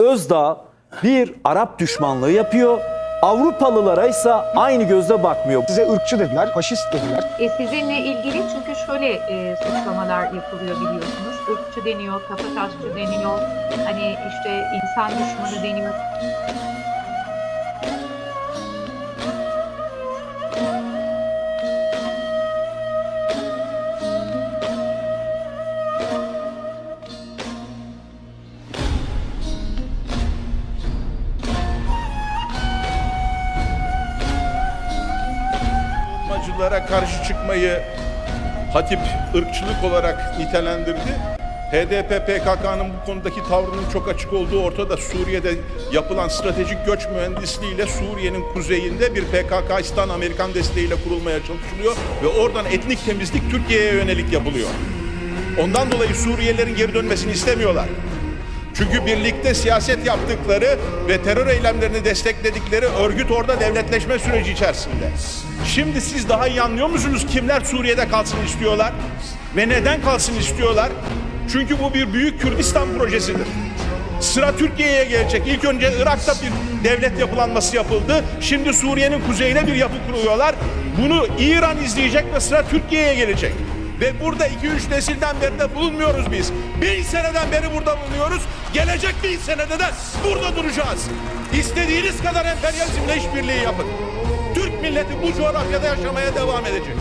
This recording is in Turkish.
Özdağ bir Arap düşmanlığı yapıyor. Avrupalılara ise aynı gözle bakmıyor. Size ırkçı dediler, faşist dediler. E, sizinle ilgili çünkü şöyle e, suçlamalar yapılıyor biliyorsunuz. Irkçı deniyor, kafatasçı deniyor, hani işte insan düşmanı deniyor. Sığınmacılara karşı çıkmayı Hatip ırkçılık olarak nitelendirdi. HDP PKK'nın bu konudaki tavrının çok açık olduğu ortada. Suriye'de yapılan stratejik göç mühendisliğiyle Suriye'nin kuzeyinde bir PKK-İstan Amerikan desteğiyle kurulmaya çalışılıyor ve oradan etnik temizlik Türkiye'ye yönelik yapılıyor. Ondan dolayı Suriyelilerin geri dönmesini istemiyorlar. Çünkü birlikte siyaset yaptıkları ve terör eylemlerini destekledikleri örgüt orada devletleşme süreci içerisinde. Şimdi siz daha iyi anlıyor musunuz kimler Suriye'de kalsın istiyorlar ve neden kalsın istiyorlar? Çünkü bu bir büyük Kürdistan projesidir. Sıra Türkiye'ye gelecek. İlk önce Irak'ta bir devlet yapılanması yapıldı. Şimdi Suriye'nin kuzeyine bir yapı kuruyorlar. Bunu İran izleyecek ve sıra Türkiye'ye gelecek. Ve burada 2-3 nesilden beri de bulunmuyoruz biz. Bin seneden beri burada bulunuyoruz. Gelecek bin senede de burada duracağız. İstediğiniz kadar emperyalizmle işbirliği yapın. Türk milleti bu coğrafyada yaşamaya devam edecek.